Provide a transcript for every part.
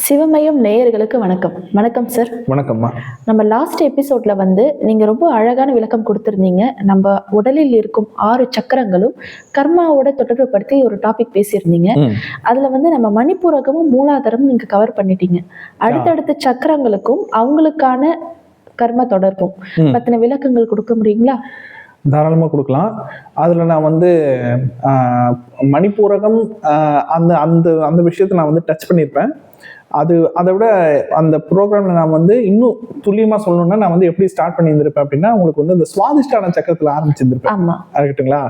சிவமயம் நேயர்களுக்கு வணக்கம். வணக்கம் சார் வணக்கம்மா. நம்ம லாஸ்ட் எபிசோட்ல வந்து நீங்க ரொம்ப அழகான விளக்கம் கொடுத்திருந்தீங்க. நம்ம உடலில் இருக்கும் ஆறு சக்கரங்களும் கர்மாவோட தொடர்பு படுத்தி ஒரு டாபிக் பேசியிருந்தீங்க. அதுல வந்து நம்ம மணிப்பூரகமும் மூலாதாரமும் நீங்க கவர் பண்ணிட்டீங்க. அடுத்தடுத்த சக்கரங்களுக்கும் அவங்களுக்கான கர்ம தொடர்பும். பத்தின விளக்கங்கள் கொடுக்க முடியுங்களா? தாராளமாக கொடுக்கலாம். அதில் நான் வந்து மணிப்பூரகம் அந்த அந்த அந்த விஷயத்தை நான் வந்து டச் பண்ணியிருப்பேன் அது அதை விட அந்த ப்ரோக்ராமில் நான் வந்து இன்னும் துல்லியமாக சொல்லணும்னா நான் வந்து எப்படி ஸ்டார்ட் பண்ணியிருந்திருப்பேன் அப்படின்னா உங்களுக்கு வந்து அந்த சுவாதிஷ்டான சக்கரத்தில் ஆரம்பிச்சிருந்திருப்பேன். இருக்கட்டுங்களா?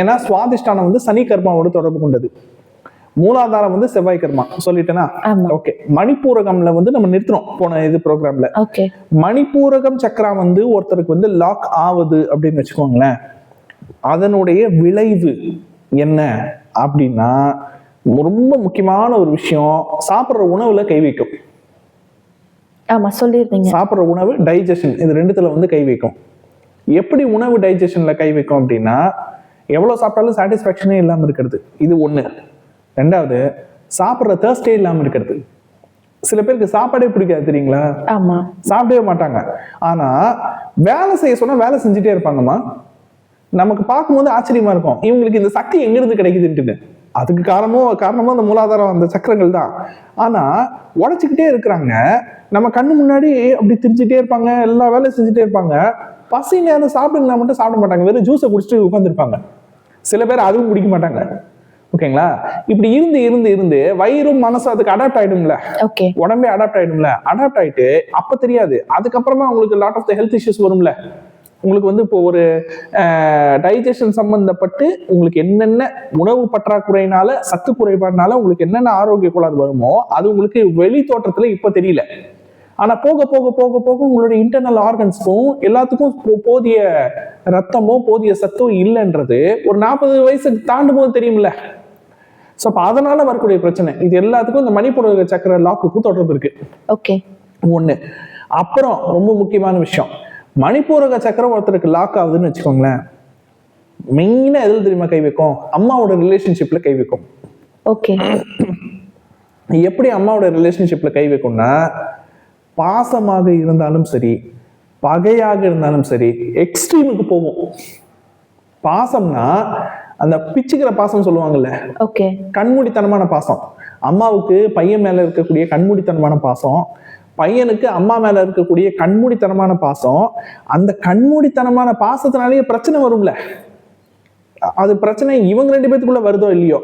ஏன்னா சுவாதிஷ்டானம் வந்து சனி கர்மாவோட தொடர்பு கொண்டது. மூலாதாரம் வந்து செவ்வாய் கர்மா சொல்லிட்டேனா? ஓகே. மணிப்பூரகம்ல வந்து நம்ம நிறுத்தினோம் போன இது ப்ரோக்ராம்ல மணிப்பூரகம் சக்கரா வந்து ஒருத்தருக்கு வந்து லாக் ஆகுது அப்படின்னு வச்சுக்கோங்களேன். அதனுடைய விளைவு என்ன அப்படின்னா ரொம்ப முக்கியமான ஒரு விஷயம் சாப்பிட்ற உணவுல கை வைக்கும். ஆமா சொல்லியிருந்தீங்க. சாப்பிட்ற உணவு டைஜஷன் இது ரெண்டுத்துல வந்து கை வைக்கும். எப்படி உணவு டைஜஷன்ல கை வைக்கும் அப்படின்னா எவ்வளவு சாப்பிட்டாலும் சாட்டிஸ்ஃபேக்ஷனே இல்லாம இருக்கிறது. இது ஒண்ணு. ரெண்டாவது சாப்பிட்ற தேர்ஸ்டே இல்லாம இருக்கிறது. சில பேருக்கு சாப்பாடே பிடிக்காது தெரியுங்களா? ஆமா. சாப்பிடவே மாட்டாங்க. ஆனா வேலை செய்ய சொன்னா வேலை செஞ்சுட்டே இருப்பாங்கம்மா. நமக்கு பார்க்கும்போது ஆச்சரியமா இருக்கும். இவங்களுக்கு இந்த சக்தி எங்கிருந்து கிடைக்குதுன்ட்டு அதுக்கு காரணமும் காரணமும் அந்த மூலாதாரம் அந்த சக்கரங்கள் தான். ஆனா உழைச்சிக்கிட்டே இருக்கிறாங்க. நம்ம கண்ணு முன்னாடி அப்படி திரிஞ்சுட்டே இருப்பாங்க எல்லா வேலையும் செஞ்சுட்டே இருப்பாங்க. பசி நேரம் சாப்பிடுங்களா மட்டும் சாப்பிட மாட்டாங்க. வெறும் ஜூஸை குடிச்சிட்டு உட்காந்துருப்பாங்க சில பேர் அதுவும் குடிக்க மாட்டாங்க. ஓகேங்களா இப்படி இருந்து இருந்து இருந்து வயிறும் மனசும் அதுக்கு அடாப்ட் ஆயிடும்ல. உடம்பே அடாப்ட் ஆயிடும்ல. அடாப்ட் ஆயிட்டு அப்ப தெரியாது. அதுக்கப்புறமா உங்களுக்கு lot of the health issues வரும்ல. உங்களுக்கு வந்து இப்போ ஒரு டைஜஷன் சம்பந்தப்பட்டு உங்களுக்கு என்னென்ன உணவு பற்றாக்குறையினால சத்து குறைபாடுனால உங்களுக்கு என்னென்ன ஆரோக்கிய கோளாறு வருமோ அது உங்களுக்கு வெளி தோற்றத்துல இப்ப தெரியல. ஆனா போக போக போக போக உங்களுடைய இன்டர்னல் ஆர்கன்ஸ்க்கும் எல்லாத்துக்கும் போதிய ரத்தமோ போதிய சத்தோ இல்லைன்றது ஒரு நாற்பது வயசுக்கு தாண்டும் போது தெரியும்ல. ஸோ அப்போ அதனால வரக்கூடிய பிரச்சனை. இது எல்லாத்துக்கும் இந்த மணிப்பூர சக்கர லாக்குக்கும் தொடர்பு இருக்கு. ஓகே ஒண்ணு. அப்புறம் ரொம்ப முக்கியமான விஷயம். மணிப்பூரக சக்கரம் ஒருத்தருக்கு லாக் ஆகுதுன்னு வச்சுக்கோங்களேன். மெயினா எதில் தெரியுமா கை வைக்கும்? அம்மாவோட ரிலேஷன்ஷிப்ல கை வைக்கும். ஓகே எப்படி அம்மாவோட ரிலேஷன்ஷிப்ல கை வைக்கும்னா பாசமாக இருந்தாலும் சரி பகையாக இருந்தாலும் சரி எக்ஸ்ட்ரீமுக்கு போகும் பாசம்னா அந்த பிச்சுக்கிற பாசம் சொல்லுவாங்கல்ல. ஓகே கண்மூடித்தனமான பாசம். அம்மாவுக்கு பையன் மேல இருக்கக்கூடிய கண்மூடித்தனமான பாசம். பையனுக்கு அம்மா மேல இருக்கக்கூடிய கண்மூடித்தனமான பாசம் அந்த கண்மூடித்தனமான பாசத்தினாலேயே பிரச்சனை வரும்ல. அது பிரச்சனை இவங்க ரெண்டு பேத்துக்குள்ள வருதோ இல்லையோ?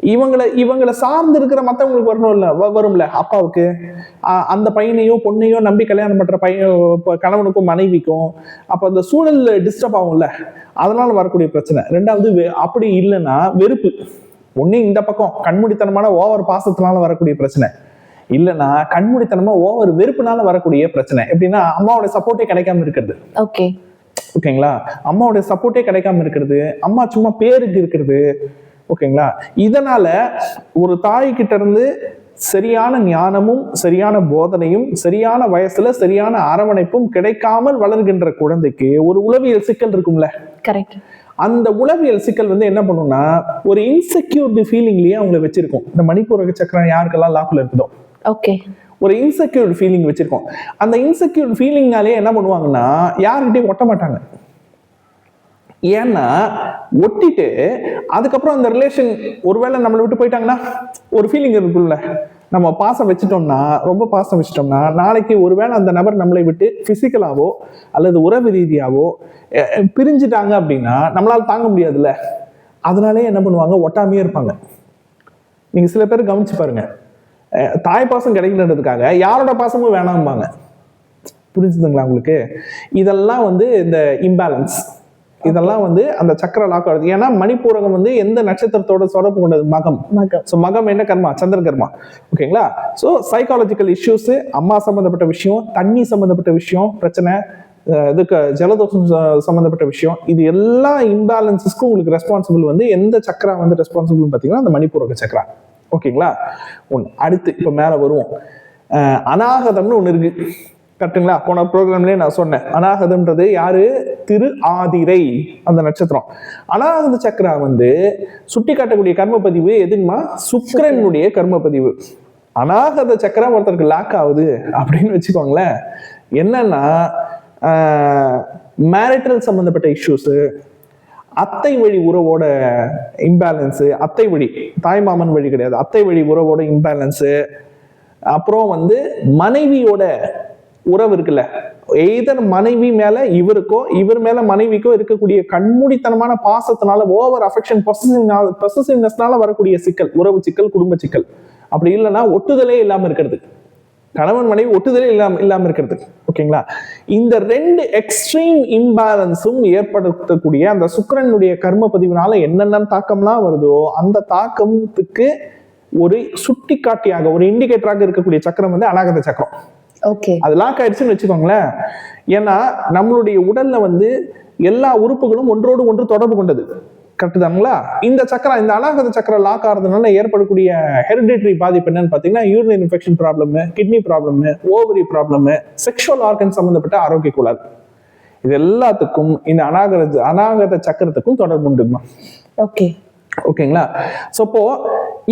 இவங்களை இவங்களை சார்ந்து இருக்கிற மத்தவங்களுக்கு வரணும் இல்ல வரும்ல அப்பாவுக்கு. அந்த பையனையோ பொண்ணையோ நம்பி கல்யாணம் பண்ற பையன் கணவனுக்கும் மனைவிக்கும் அப்ப அந்த சூழல் டிஸ்டர்ப் ஆகும்ல. அதனால வரக்கூடிய பிரச்சனை. ரெண்டாவது வெ- அப்படி இல்லைன்னா வெறுப்பு. ஒன்று இந்த பக்கம் கண்மூடித்தனமான ஓவர் பாசத்தினால வரக்கூடிய பிரச்சனை. இல்லைன்னா கண்மூடித்தனமா ஓவர் வெறுப்புனால வரக்கூடிய பிரச்சனை. எப்படின்னா அம்மாவோட சப்போர்ட்டே கிடைக்காம இருக்கிறது. ஓகே ஓகேங்களா அம்மாவுடைய சப்போர்ட்டே கிடைக்காம இருக்கிறது. அம்மா சும்மா பேருக்கு இருக்கிறது. ஓகேங்களா இதனால ஒரு தாய் கிட்ட இருந்து சரியான ஞானமும் சரியான போதனையும் சரியான வயசுல சரியான அரவணைப்பும் கிடைக்காமல் வளர்கின்ற குழந்தைக்கு ஒரு உளவியல் சிக்கல் இருக்கும்ல? கரெக்ட் அந்த உளவியல் சிக்கல் வந்து என்ன பண்ணும்னா ஒரு இன்செக்யூர்டு ஃபீலிங்லயே அவங்கள வச்சிருக்கும். இந்த மணிப்பூரக சக்கரம் யாருக்கெல்லாம் லாக்ல இருக்குதோ? ஓகே ஒரு இன்செக்யூர்ட் ஃபீலிங் வச்சுருக்கோம். அந்த இன்செக்யூர்ட் ஃபீலிங்னாலே என்ன பண்ணுவாங்கன்னா யார்கிட்டையும் ஒட்ட மாட்டாங்க. ஏன்னா ஒட்டிட்டு அதுக்கப்புறம் அந்த ரிலேஷன் ஒருவேளை நம்மளை விட்டு போயிட்டாங்கன்னா ஒரு ஃபீலிங் இருக்குல்ல நம்ம பாசம் வச்சுட்டோம்னா ரொம்ப பாசம் வச்சுட்டோம்னா நாளைக்கு ஒருவேளை அந்த நபர் நம்மளை விட்டு ஃபிசிக்கலாவோ அல்லது உறவு ரீதியாவோ பிரிஞ்சுட்டாங்க அப்படின்னா நம்மளால் தாங்க முடியாதுல்ல. அதனாலே என்ன பண்ணுவாங்க? ஒட்டாமையே இருப்பாங்க. நீங்கள் சில பேர் கவனிச்சு பாருங்கள் தாய் பாசம் கிடைக்கலன்றதுக்காக யாரோட பாசமும் வேணாம்பாங்க. புரிஞ்சுதுங்களா உங்களுக்கு? இதெல்லாம் வந்து இந்த இம்பேலன்ஸ் இதெல்லாம் வந்து அந்த சக்கர லாக் ஆகுது ஏன்னா மணிப்பூரகம் வந்து எந்த நட்சத்திரத்தோட தொடர்பு கொண்டது? மகம். ஸோ மகம் என்ன கர்மா? சந்திர கர்மா. ஓகேங்களா ஸோ சைக்காலஜிக்கல் இஷ்யூஸ் அம்மா சம்மந்தப்பட்ட விஷயம் தண்ணி சம்மந்தப்பட்ட விஷயம் பிரச்சனை இதுக்கு ஜலதோஷம் சம்மந்தப்பட்ட விஷயம் இது எல்லா இம்பேலன்சஸ்க்கும் உங்களுக்கு ரெஸ்பான்சிபிள் வந்து எந்த சக்கரா வந்து ரெஸ்பான்சிபிள் பார்த்தீங்கன்னா அந்த மணிப்பூரக சக்கரா. ஓகேங்களா? ஒன்று அடுத்து இப்போ மேலே வருவோம். அநாகதம்னு ஒன்று இருக்கு. கரெக்டுங்களா? போன ப்ரோக்ராம்லேயே நான் சொன்னேன். அநாகதம்ன்றது யாரு? திரு ஆதிரை அந்த நட்சத்திரம். அநாகத சக்கரா வந்து சுட்டி காட்டக்கூடிய கர்ம பதிவு எதுங்கம்மா சுக்கரனுடைய கர்ம பதிவு அநாகத சக்கரம் ஒருத்தருக்கு லாக் ஆகுது அப்படின்னு வச்சுக்கோங்களேன். என்னன்னா மேரிட்டல் சம்பந்தப்பட்ட இஷ்யூஸு அத்தை வழி உறவோட இம்பேலன்ஸு அத்தை வழி தாய்மாமன் வழி கிடையாது. அத்தை வழி உறவோட இம்பேலன்ஸு அப்புறம் வந்து மனைவியோட உறவு இருக்குல்ல. எய்தர் மனைவி மேல இவருக்கோ இவர் மேல மனைவிக்கோ இருக்கக்கூடிய கண்மூடித்தனமான பாசத்தினால ஓவர் அஃபெக்ஷன் பொசசிவ்னஸ்னால வரக்கூடிய சிக்கல் உறவு சிக்கல் குடும்ப சிக்கல். அப்படி இல்லைன்னா ஒட்டுதலே இல்லாமல் இருக்கிறது. கணவன் மனைவி ஒட்டுதலே இல்லாம இல்லாம இருக்கிறது ஓகேங்களா? இந்த ரெண்டு எக்ஸ்ட்ரீம் இம்பேலன்ஸும் ஏற்படுத்தக்கூடிய அந்த சுக்கிரனுடைய கர்ம பதிவினால என்னென்ன தாக்கம்லாம் வருதோ அந்த தாக்கத்துக்கு ஒரு சுட்டிக்காட்டியாக ஒரு இண்டிகேட்டராக இருக்கக்கூடிய சக்கரம் வந்து அநாகத சக்கரம். ஓகே. அது லாக் ஆயிடுச்சுன்னு வச்சுக்கோங்களேன். ஏன்னா நம்மளுடைய உடல்ல வந்து எல்லா உறுப்புகளும் ஒன்றோடு ஒன்று தொடர்பு கொண்டது. கரெக்ட் தானுங்களா இந்த சக்கரம் இந்த அநாகத சக்கரம் லாக் ஆகிறதுனால ஏற்படக்கூடிய ஹெரிடிட்டரி பாதிப்பு என்னன்னு பார்த்தீங்கன்னா urine infection problem kidney problem ovary problem sexual organ சம்பந்தப்பட்ட ஆரோக்கிய கோளாறு. இது எல்லாத்துக்கும் இந்த அநாகத அநாகத சக்கரத்துக்கும் தொடர்பு உண்டுமா? ஓகே ஓகேங்களா ஸோ அப்போ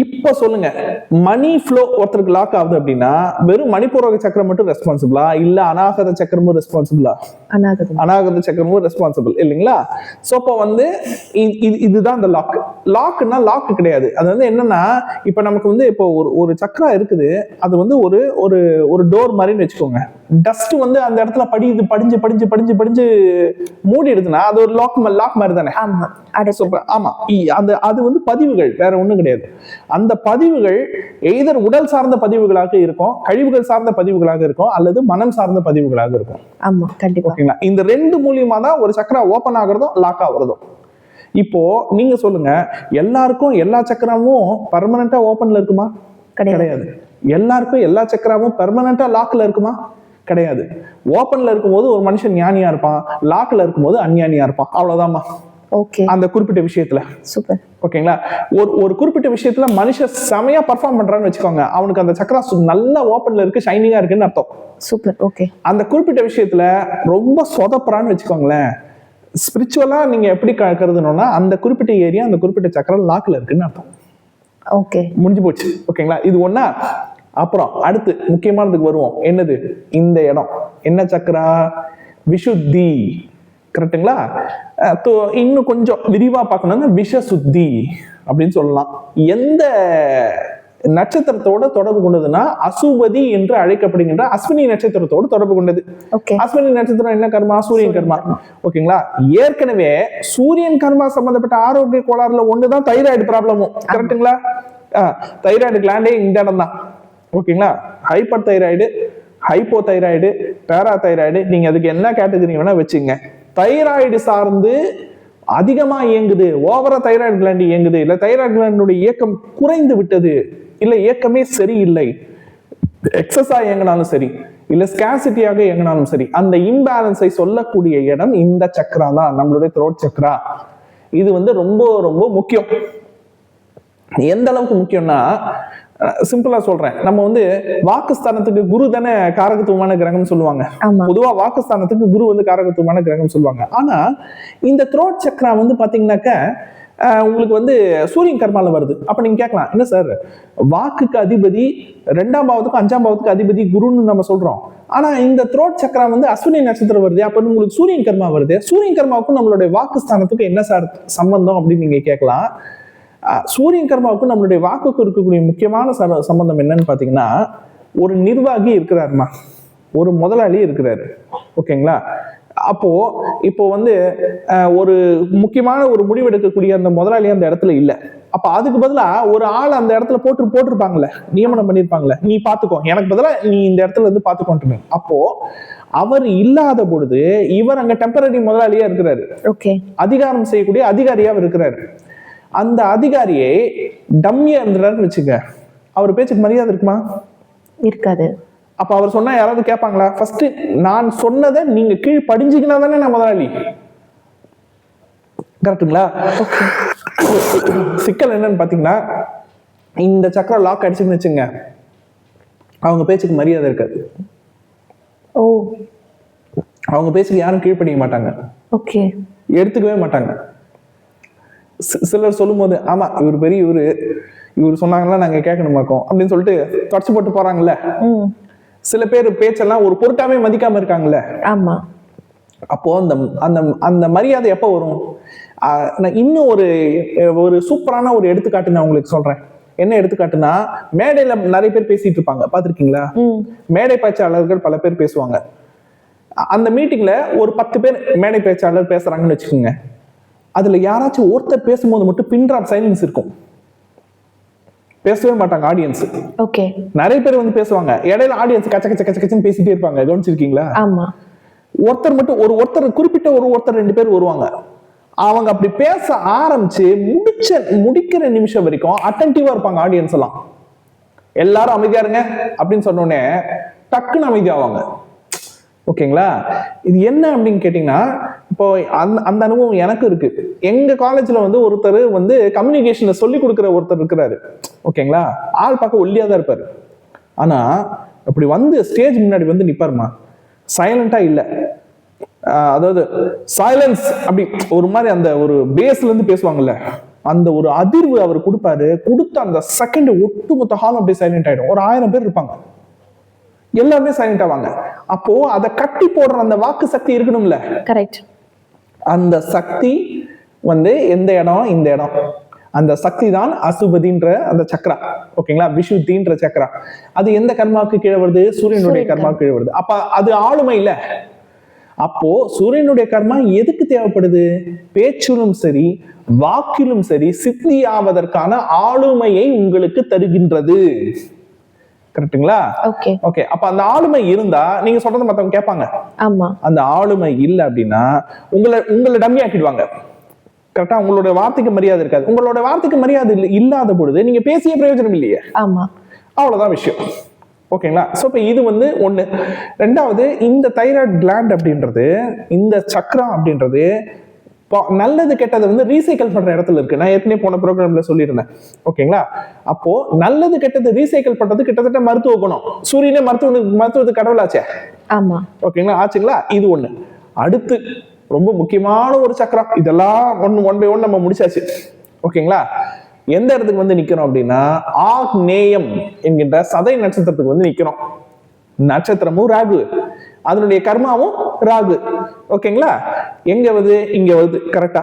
இப்போ சொல்லுங்க. மணி ஃப்ளோ ஒருத்தருக்கு லாக் ஆகுது அப்படின்னா வெறும் மணிப்பூரக சக்கரம் மட்டும் ரெஸ்பான்சிபிளா இல்ல அநாகத சக்கரமும் ரெஸ்பான்சிபிளா அநாகத சக்கரமும் ரெஸ்பான்சிபிள் இல்லைங்களா? ஸோ அப்போ வந்து இதுதான் அந்த லாக் லாக்னா லாக் கிடையாது. அது வந்து என்னன்னா இப்போ நமக்கு வந்து இப்போ ஒரு ஒரு சக்கரம் இருக்குது. அது வந்து ஒரு ஒரு ஒரு டோர் மாதிரின்னு வச்சுக்கோங்க. டஸ்ட் வந்து அந்த இடத்துல படிது படிஞ்சு படிஞ்சு படிஞ்சு படிஞ்சு மூடிடுதுன்னா அது ஒரு லாக் லாக் மாதிரி தானே? ஆமா. அந்த அது வந்து பதிவுகள் வேற ஒண்ணும் கிடையாது. அந்த பதிவுகள் எய்தர் உடல் சார்ந்த பதிவுகளாக இருக்கும் கழிவுகள் சார்ந்த பதிவுகளாக இருக்கும் அல்லது மனம் சார்ந்த பதிவுகளாக இருக்கும். ஆமா கண்டிப்பா. ஓகேங்களா? இந்த ரெண்டு மூலியமா தான் ஒரு சக்கரம் ஓபன் ஆகுறதும் லாக் ஆகுறதும். இப்போ நீங்க சொல்லுங்க எல்லாருக்கும் எல்லா சக்கரமும் பர்மனண்டா ஓபன்ல இருக்குமா? கிடையாது. எல்லாருக்கும் எல்லா சக்கரமும் பெர்மனண்டா லாக்ல இருக்குமா? கிடையாது. ஓப்பன்ல இருக்கும்போது ஒரு மனுஷன் ஞானியா இருப்பான். லாக்ல இருக்கும்போது அஞ்ஞானியா இருப்பான். அவ்வளவுதாம்மா ஓகே அந்த குறிப்பிட்ட விஷயத்துல. சூப்பர் ஓகேங்களா ஒரு ஒரு குறிப்பிட்ட விஷயத்துல மனுஷன் செமையா பர்ஃபார்ம் பண்றான்னு வச்சுக்கோங்க. அவனுக்கு அந்த சக்கரா நல்லா ஓப்பன்ல இருக்கு ஷைனிங்கா இருக்குன்னு அர்த்தம். சூப்பர் ஓகே அந்த குறிப்பிட்ட விஷயத்துல ரொம்ப சொதப்புறான்னு வச்சுக்கோங்களேன். ஸ்பிரிச்சுவலா நீங்க எப்படி கருதணும்னா அந்த குறிப்பிட்ட ஏரியா அந்த குறிப்பிட்ட சக்கரம் லாக்ல இருக்குன்னு அர்த்தம். ஓகே முடிஞ்சு போச்சு. ஓகேங்களா இது ஒண்ணா? அப்புறம் அடுத்து முக்கியமானதுக்கு வருவோம். என்னது? இந்த இடம். என்ன சக்கரா? விஷுத்தி. தோ- இன்னும் கொஞ்சம் விரிவா பார்க்கணும்னா விஷசுத்தி அப்படின்னு சொல்லலாம். எந்த நட்சத்திரத்தோட தொடர்பு கொண்டதுன்னா அசுபதி என்று அழைக்கப்படுகின்ற அஸ்வினி நட்சத்திரத்தோடு தொடர்பு கொண்டது. அஸ்வினி நட்சத்திரம் என்ன கர்மா? சூரியன் கர்மா. ஓகேங்களா? ஏற்கனவே சூரியன் கர்மா சம்பந்தப்பட்ட ஆரோக்கிய கோளாறுல ஒண்ணுதான் தைராய்டு ப்ராப்ளமும் கரெக்ட்டுங்களா தைராய்டு கிளாண்டே இந்த இடம் தான். ஓகேங்களா? Hyper thyroid hypo thyroid para thyroid நீங்க அதுக்கு என்ன கேட்டகரி வேணா வச்சுங்க. தைராய்டு சார்ந்து அதிகமா இயங்குது. ஓவரா தைராய்டு கிளாண்ட் இயங்குது. இல்ல தைராய்டு கிளாண்டுடைய இயக்கம் குறைந்து விட்டது. இல்ல இயக்கமே சரியில்லை. எக்ஸஸா இயங்கினாலும் சரி இல்ல ஸ்கேசிட்டியாக இயங்கினாலும் சரி அந்த இம்பேலன்ஸை சொல்லக்கூடிய இடம் இந்த சக்கரா தான் நம்மளுடைய த்ரோட் சக்கரா. இது வந்து ரொம்ப ரொம்ப முக்கியம். எந்த அளவுக்கு முக்கியம்னா சிம்பிளா சொல்றேன். நம்ம வந்து வாக்குஸ்தானத்துக்கு குரு தானே காரகத்துவமான கிரகம்னு சொல்லுவாங்க. பொதுவா வாக்குஸ்தானத்துக்கு குரு வந்து காரகத்துவமான கிரகம் சொல்லுவாங்க. ஆனா இந்த த்ரோட் சக்ரா வந்து பாத்தீங்கன்னாக்க உங்களுக்கு வந்து சூரியன் கர்மால வருது. அப்ப நீங்க கேட்கலாம் என்ன சார்? வாக்குக்கு அதிபதி ரெண்டாம் பாவத்துக்கும் அஞ்சாம் பாவத்துக்கு அதிபதி குருன்னு நம்ம சொல்றோம். ஆனா இந்த த்ரோட் சக்கரா வந்து அஸ்வினி நட்சத்திரம் வருது. அப்ப உங்களுக்கு சூரியன் கர்மா வருது. சூரியன் கர்மாவுக்கும் நம்மளுடைய வாக்குஸ்தானத்துக்கும் என்ன சார் சம்பந்தம் அப்படின்னு நீங்க கேட்கலாம். சூரியன் கர்மாவுக்கும் நம்மளுடைய வாக்குக்கும் இருக்கக்கூடிய முக்கியமான ச- சம்பந்தம் என்னன்னு பாத்தீங்கன்னா ஒரு நிர்வாகி இருக்கிறாருமா. ஒரு முதலாளி இருக்கிறாரு. ஓகேங்களா? அப்போ இப்போ வந்து ஒரு முக்கியமான ஒரு முடிவு எடுக்கக்கூடிய அந்த முதலாளி அந்த இடத்துல இல்ல. அப்ப அதுக்கு பதிலா ஒரு ஆள் அந்த இடத்துல போட்டு போட்டிருப்பாங்கல்ல. நியமனம் பண்ணிருப்பாங்கல்ல. நீ பாத்துக்கோ. எனக்கு பதிலா நீ இந்த இடத்துல இருந்து பாத்துக்கோன்ட்டு அப்போ அவர் இல்லாத பொழுது இவர் அங்க டெம்பரரி முதலாளியா இருக்கிறாரு. ஓகே அதிகாரம் செய்யக்கூடிய அதிகாரியா இருக்கிறாரு. அந்த அதிகாரியை டம்மியா இருந்தாருன்னு வச்சுக்க. அவர் பேச்சுக்கு மரியாதை இருக்குமா? இருக்காது. அப்ப அவர் சொன்னா யாராவது கேட்பாங்களா ஃபர்ஸ்ட் நான் சொன்னதை நீங்க கீழ் படிஞ்சீங்கன்னா தானே நான் முதலாளி. கரெக்ட்டுங்களா ஓகே சிக்கல் என்னன்னு பாத்தீங்கன்னா இந்த சக்கரம் லாக் அடிச்சுன்னு வச்சுங்க. அவங்க பேச்சுக்கு மரியாதை இருக்காது. ஓ. அவங்க பேச்சுக்கு யாரும் கீழ்ப்படிக்க மாட்டாங்க. ஓகே எடுத்துக்கவே மாட்டாங்க. சிலர் சொல்லும்போது ஆமா இவர் பெரிய இவரு. இவர் சொன்னாங்களா நாங்க கேட்கணுமாக்கோம் அப்படின்னு சொல்லிட்டு தொடச்சு போட்டு போறாங்கல்ல. ம். சில பேர் பேச்செல்லாம் ஒரு பொருட்டாவே மதிக்காம இருக்காங்கல்ல. ஆமா. அப்போ அந்த அந்த அந்த மரியாதை எப்போ வரும்? நான் இன்னும் ஒரு ஒரு சூப்பரான ஒரு எடுத்துக்காட்டு நான் உங்களுக்கு சொல்றேன். என்ன எடுத்துக்காட்டுனா மேடையில நிறைய பேர் பேசிட்டு இருப்பாங்க. பார்த்திருக்கீங்களா? ம். மேடை பேச்சாளர்கள் பல பேர் பேசுவாங்க. அந்த மீட்டிங்ல ஒரு பத்து பேர் மேடை பேச்சாளர் பேசுறாங்கன்னு வச்சுக்கோங்க. அதுல யாராச்சும் ஒருத்தர் பேசும்போது மட்டும் பின்ட்ராப் சைலன்ஸ் இருக்கும். பேசவே மாட்டாங்க ஆடியன்ஸ் ஓகே நிறைய பேர் வந்து பேசுவாங்க. இடையில ஆடியன்ஸ் கச்ச கச்ச கச்ச கச்சன்னு பேசிட்டே இருப்பாங்க. கவனிச்சிருக்கீங்களா? ஆமா. ஒருத்தர் மட்டும் ஒரு ஒருத்தர் குறிப்பிட்ட ஒரு ஒருத்தர் ரெண்டு பேர் வருவாங்க. அவங்க அப்படி பேச ஆரம்பிச்சு முடிச்ச முடிக்கிற நிமிஷம் வரைக்கும் அட்டன்டிவா இருப்பாங்க ஆடியன்ஸ் எல்லாம். எல்லாரும் அமைதியா இருங்க அப்படின்னு சொன்ன உடனே டக்குன்னு அமைதியாவாங்க. ஓகேங்களா? இது என்ன அப்படின்னு கேட்டிங்கன்னா இப்போ அந்த அந்த அனுபவம் எனக்கு இருக்கு. எங்க காலேஜ்ல வந்து ஒருத்தர் வந்து கம்யூனிகேஷனை சொல்லி கொடுக்குற ஒருத்தர் இருக்கிறாரு. ஓகேங்களா? ஆள் பார்க்க ஒல்லியா தான் இருப்பாரு. ஆனா அப்படி வந்து ஸ்டேஜ் முன்னாடி வந்து நிப்பாருமா? சைலண்டா இல்லை. அதாவது சைலன்ஸ் அப்படி ஒரு மாதிரி அந்த ஒரு பேஸ்ல இருந்து பேசுவாங்கல்ல அந்த ஒரு அதிர்வு அவர் கொடுப்பாரு. கொடுத்த அந்த செகண்ட் ஒட்டுமொத்த ஹால் அப்படியே சைலண்ட் ஆயிடும். ஒரு ஆயிரம் பேர் இருப்பாங்க. எல்லாருமே சைலண்ட் ஆவாங்க அப்போ அதை கட்டி போடுற அந்த வாக்கு சக்தி இருக்கணும்ல. கரெக்ட் அந்த சக்தி வந்து எந்த இடம்? இந்த இடம். அந்த சக்தி தான் அசுபதின்ற அந்த சக்கரா ஓகேங்களா? விஷுத்தின்ற சக்கரா அது எந்த கர்மாவுக்கு கீழே வருது? சூரியனுடைய சூரியன் கர்மாவுக்கு கீழே வருது. அப்ப அது ஆளுமை இல்ல. அப்போ சூரியனுடைய கர்மா எதுக்கு தேவைப்படுது? பேச்சிலும் சரி வாக்கிலும் சரி சித்தி ஆவதற்கான ஆளுமையை உங்களுக்கு தருகின்றது. கரெக்ட்டுங்களா ஓகே ஓகே அப்ப அந்த ஆளுமை இருந்தா நீங்க சொல்றதை மத்தவங்க கேட்பாங்க. ஆமா. அந்த ஆளுமை இல்லை அப்படின்னா உங்களை உங்களை டம்மி ஆக்கிடுவாங்க. கரெக்டா உங்களோட வார்த்தைக்கு மரியாதை இருக்காது. உங்களோட வார்த்தைக்கு மரியாதை இல்ல- இல்லாத பொழுது நீங்க பேசிய பிரயோஜனம் இல்லையே. ஆமா. அவ்வளவுதான் விஷயம். ஓகேங்களா ஸோ இப்போ இது வந்து ஒண்ணு. ரெண்டாவது இந்த தைராய்டு கிளாண்ட் அப்படின்றது இந்த சக்கரம் அப்படின்றது இப்போ நல்லது கெட்டது வந்து ரீசைக்கிள் பண்ற இடத்துல இருக்கு. நான் ஏற்கனவே போன ப்ரோக்ராம்ல சொல்லியிருந்தேன். ஓகேங்களா அப்போ நல்லது கெட்டது ரீசைக்கிள் பண்றது கிட்டத்தட்ட மருத்துவ குணம். சூரியனே மருத்துவ மருத்துவத்துக்கு கடவுளாச்சே. ஆமா. ஓகேங்களா ஆச்சுங்களா? இது ஒண்ணு. அடுத்து ரொம்ப முக்கியமான ஒரு சக்கரம். இதெல்லாம் ஒன் ஒன் பை ஒன் நம்ம முடிச்சாச்சு. ஓகேங்களா எந்த இடத்துக்கு வந்து நிக்கிறோம் அப்படின்னா ஆக்நேயம் என்கின்ற சதை நட்சத்திரத்துக்கு வந்து நிக்கிறோம். நட்சத்திரமும் ராகு. அதனுடைய கர்மாவும் ராகு. ஓகேங்களா? எங்க வருது? இங்க வருது. கரெக்டா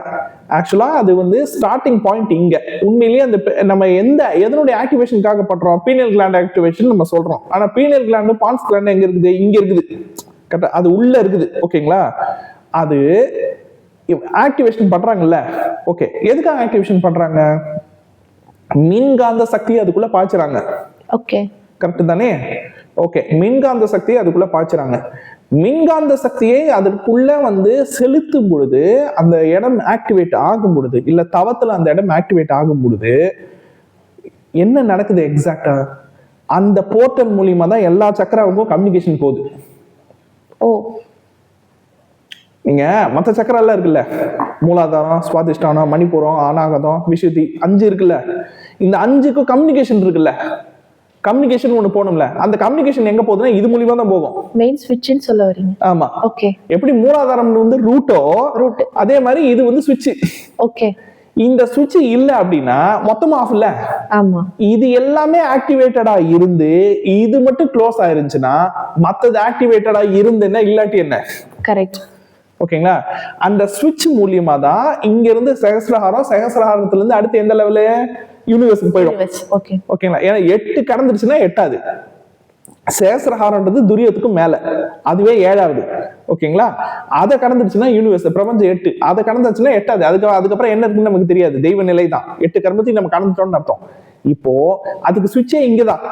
ஆக்சுவலா அது வந்து ஸ்டார்டிங் பாயிண்ட் இங்க. உண்மையிலேயே அந்த நம்ம எந்த எதனுடைய ஆக்டிவேஷனுக்காக பண்றோம் பீனியல் கிளாண்ட் ஆக்டிவேஷன் நம்ம சொல்றோம். ஆனா பீனியல் கிளாண்டு பான்ஸ் கிளாண்ட் எங்க இருக்குது? இங்க இருக்குது. கரெக்டா அது உள்ள இருக்குது. ஓகேங்களா? அது ஆக்டிவேஷன் பண்றாங்கல்ல. ஓகே எதுக்காக ஆக்டிவேஷன் பண்றாங்க? மின்காந்த சக்தியை அதுக்குள்ள பாய்ச்சுறாங்க. ஓகே கரெக்ட் தானே? ஓகே மின்காந்த சக்தியை அதுக்குள்ள பாய்ச்சுறாங்க. மின்காந்த சக்தியை அதற்குள்ள வந்து செலுத்தும் பொழுது அந்த இடம் ஆக்டிவேட் ஆகும் பொழுது இல்ல தவத்துல அந்த இடம் ஆக்டிவேட் ஆகும் பொழுது என்ன நடக்குது எக்ஸாக்டா அந்த போர்ட்டல் மூலியமா தான் எல்லா சக்கராவுக்கும் கம்யூனிகேஷன் போகுது. ஓ. நீங்க மற்ற சக்கரம் எல்லாம் இருக்குல்ல? மூலாதாரம் சுவாதிஷ்டானம் மணிப்புரம் அநாகதம் விஷுதி அஞ்சு இருக்குல்ல? இந்த அஞ்சுக்கும் கம்யூனிகேஷன் இருக்குல்ல? கம்யூனிகேஷன் ஒண்ணு போகணும்ல. அந்த கம்யூனிகேஷன் எங்க போகுதுன்னா இது மூலியமா தான் போகும். மெயின் ஸ்விட்ச்னு சொல்ல வரீங்க. ஆமா. ஓகே எப்படி மூலாதாரம் வந்து ரூட்டோ ரூட் அதே மாதிரி இது வந்து சுவிட்ச் ஓகே இந்த சுவிட்ச் இல்ல அப்படின்னா மொத்தமா ஆஃப் இல்ல. ஆமா. இது எல்லாமே ஆக்டிவேட்டடா இருந்து இது மட்டும் க்ளோஸ் ஆயிருந்துச்சுன்னா மத்தது ஆக்டிவேட்டடா இருந்துன்னா இல்லாட்டி என்ன? கரெக்ட் ஓகேங்களா அந்த சுவிட்ச் மூலியமா தான் இங்க இருந்து சகசிரஹாரம் சகசிரஹாரத்துல இருந்து அடுத்து எந்த லெவலு யூனிவர்ஸுக்கு போயிடும். ஓகே ஓகேங்களா ஏன்னா எட்டு கடந்துருச்சுன்னா எட்டாது. சேசரஹாரன்றது துரியத்துக்கும் மேல. அதுவே ஏழாவது. ஓகேங்களா அதை கடந்துருச்சுன்னா யூனிவர்ஸ் பிரபஞ்சம் எட்டு. அதை கடந்துச்சுன்னா எட்டாது அதுக்கு அதுக்கப்புறம் என்ன இருக்குன்னு நமக்கு தெரியாது. தெய்வ நிலை தான். எட்டு கர்மத்தையும் நம்ம கடந்துட்டோம்னு அர்த்தம். இப்போ அதுக்கு சுவிட்சே இங்கதான்.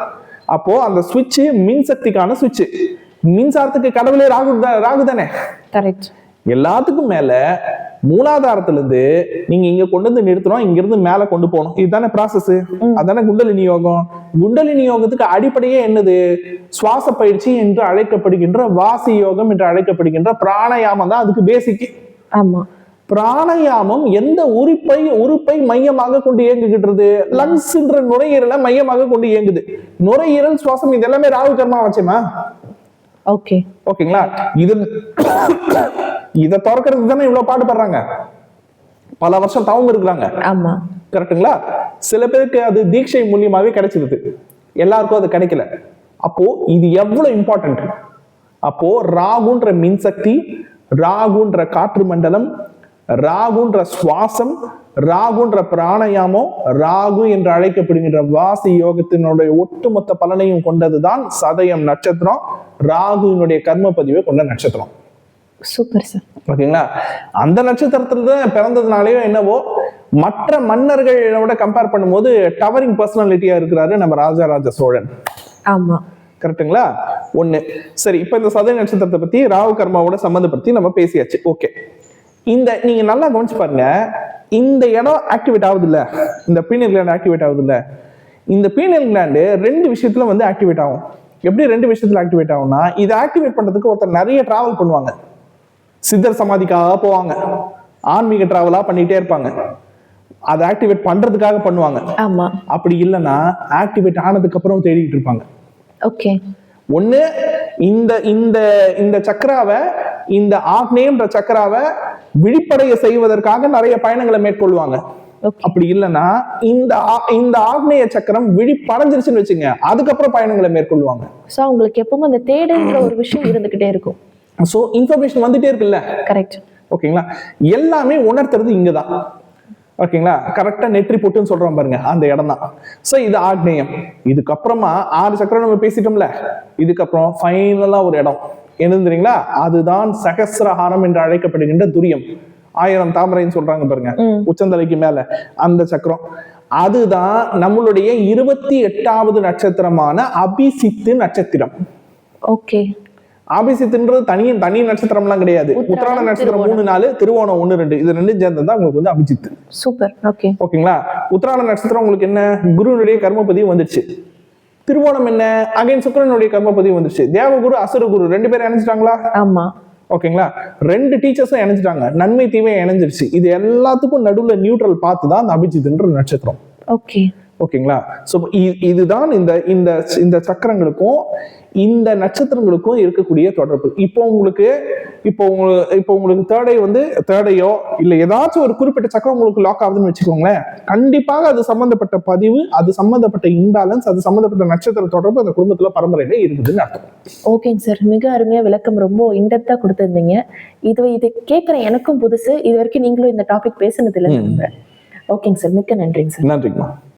அப்போ அந்த சுவிட்ச் மின் சக்திக்கான சுவிட்ச் மின்சாரத்துக்கு கடவுளே ராகு ராகு தானே? எல்லாத்துக்கும் மேல மூலாதாரத்துல இருந்து நீங்க இங்க கொண்டு வந்து நிறுத்துறோம் இங்க இருந்து மேல கொண்டு போகணும். இதுதானே ப்ராசஸ் அதானே குண்டலினி யோகம் குண்டலினி யோகத்துக்கு அடிப்படையே என்னது? சுவாச பயிற்சி என்று அழைக்கப்படுகின்ற வாசி யோகம் என்று அழைக்கப்படுகின்ற பிராணயாமம் தான் அதுக்கு பேசிக் ஆமா. பிராணயாமம் எந்த உறுப்பை உறுப்பை மையமாக கொண்டு இயங்குகின்றது? லங்ஸ்ன்ற நுரையீரலை மையமாக கொண்டு இயங்குது. நுரையீரல் சுவாசம் இது எல்லாமே ராகு கர்மா வச்சேமா ஓகே ஓகேங்களா இது இத திறக்கிறதுக்கு தானே இவ்வளவு பாடுபடுறாங்க பல வருஷம் தவம் இருக்கிறாங்க. ஆமா. கரெக்ட்டுங்களா சில பேருக்கு அது தீட்சை மூலியமாவே கிடைச்சிருது. எல்லாருக்கும் அது கிடைக்கல. அப்போ இது எவ்வளவு இம்பார்ட்டன்ட் அப்போ ராகுன்ற மின்சக்தி ராகுன்ற காற்று மண்டலம் ராகுன்ற சுவாசம் ராகுன்ற பிராணயாமம் ராகு என்று அழைக்கப்படுகின்ற வாசி யோகத்தினுடைய ஒட்டுமொத்த பலனையும் கொண்டதுதான் சதயம் நட்சத்திரம். ராகுவினுடைய கர்ம பதிவை கொண்ட நட்சத்திரம். சூப்பர் சார் ஓகேங்களா அந்த நட்சத்திரத்துல தான் பிறந்ததுனாலயோ என்னவோ மற்ற மன்னர்களோட கம்பேர் பண்ணும்போது டவரிங் பர்சனாலிட்டியா இருக்கிறாரு நம்ம ராஜராஜ சோழன். ஆமா. கரெக்ட்டுங்களா ஒண்ணு. சரி இப்போ இந்த சதய நட்சத்திரத்தை பத்தி ராகு கர்மாவோட சம்மந்தப்படுத்தி நம்ம பேசியாச்சு. ஓகே இந்த நீங்க நல்லா கவனிச்சு பாருங்க. இந்த இடம் ஆக்டிவேட் ஆகுது இல்ல இந்த பீனியல் கிளாண்ட் ஆக்டிவேட் ஆகுது இல்ல இந்த பீனியல் கிளாண்டு ரெண்டு விஷயத்துல வந்து ஆக்டிவேட் ஆகும். எப்படி ரெண்டு விஷயத்துல ஆக்டிவேட் ஆகும்னா இதை ஆக்டிவேட் பண்றதுக்கு ஒருத்தர் நிறைய டிராவல் பண்ணுவாங்க. சித்தர் சமாதிக்காக போவாங்க. ஆன்மீக டிராவலா பண்ணிட்டே இருப்பாங்க. அதை ஆக்டிவேட் பண்றதுக்காக பண்ணுவாங்க. ஆமா. அப்படி இல்லைன்னா ஆக்டிவேட் ஆனதுக்கு அப்புறம் தேடிட்டு இருப்பாங்க. ஓகே. ஒண்ணு இந்த இந்த இந்த சக்கராவை இந்த ஆக்னேயம்ன்ற சக்கராவை விழிப்படைய செய்வதற்காக நிறைய பயணங்களை மேற்கொள்வாங்க. அப்படி இல்லைன்னா இந்த இந்த ஆக்னேய சக்கரம் விழிப்படைஞ்சிருச்சுன்னு வச்சுங்க அதுக்கப்புறம் பயணங்களை மேற்கொள்வாங்க. ஸோ அவங்களுக்கு எப்பவும் அந்த தேடுன்ற ஒரு விஷயம் இருந்துகிட்டே இருக்கும். ஸோ இன்ஃபர்மேஷன் வந்துட்டே இருக்குல்ல? கரெக்ட் ஓகேங்களா எல்லாமே உணர்த்துறது இங்கதான். ஓகேங்களா கரெக்டா நெற்றி பொட்டுன்னு சொல்றோம் பாருங்க அந்த இடம் தான் ஸோ இது ஆக்னேயம். இதுக்கப்புறமா ஆறு சக்கரம் நம்ம பேசிட்டோம்ல. இதுக்கப்புறம் ஃபைனலா ஒரு இடம். என்னது தெரியுங்களா? அதுதான் சகசிரஹாரம் என்று அழைக்கப்படுகின்ற துரியம். ஆயிரம் தாமரைன்னு சொல்றாங்க பாருங்க. உச்சந்தலைக்கு மேல அந்த சக்கரம். அதுதான் நம்மளுடைய இருபத்தி எட்டாவது நட்சத்திரமான அபிசித்து நட்சத்திரம். ஓகே ஆபிசித்துன்றது தனி தனி நட்சத்திரம்லாம் கிடையாது. உத்திராட நட்சத்திரம். மூணு நாலு திருவோணம் ஒண்ணு ரெண்டு. இது ரெண்டும் சேர்ந்தது தான் உங்களுக்கு வந்து அபிஜித் சூப்பர். ஓகே. ஓகேங்களா? உத்திராட நட்சத்திரம் உங்களுக்கு என்ன? குருனுடைய கர்மபதியும் வந்துருச்சு திருவோணம் என்ன? அகைன் சுக்கிரனுடைய கர்மபதியும் வந்துருச்சு தேவகுரு அசுரகுரு ரெண்டு பேரும் இணைஞ்சிட்டாங்களா? ஆமா. ஓகேங்களா? ரெண்டு டீச்சர்ஸும் இணைஞ்சிட்டாங்க. நன்மை தீமை இணைஞ்சிருச்சு. இது எல்லாத்துக்கும் நடுவுல நியூட்ரல் பார்த்து தான் அந்த அபிஜித்ன்ற நட்சத்திரம். ஓகே. ஓகேங்களா? ஸோ இதுதான் இந்த இந்த இந்த சக்கரங்களுக்கும் இந்த நட்சத்திரங்களுக்கும் இருக்கக்கூடிய தொடர்பு. இப்போ உங்களுக்கு இப்போ உங்களுக்கு இப்போ உங்களுக்கு தேர்டை வந்து தேர்டையோ இல்லை ஏதாச்சும் ஒரு குறிப்பிட்ட சக்கரம் உங்களுக்கு லாக் ஆகுதுன்னு வச்சுக்கோங்களேன் கண்டிப்பாக அது சம்பந்தப்பட்ட பதிவு அது சம்பந்தப்பட்ட இம்பேலன்ஸ் அது சம்பந்தப்பட்ட நட்சத்திர தொடர்பு அந்த குடும்பத்துல பரம்பரையில இருக்குதுன்னு அர்த்தம். ஓகேங்க சார். மிக அருமையா விளக்கம் ரொம்ப இன்டெப்தா கொடுத்திருந்தீங்க. இது இது கேட்குற எனக்கும் புதுசு. இது வரைக்கும் நீங்களும் இந்த டாபிக் பேசுனது இல்லை ம். ஓகேங்க சார். மிக்க நன்றிங்க சார். நன்றிங்கம்மா.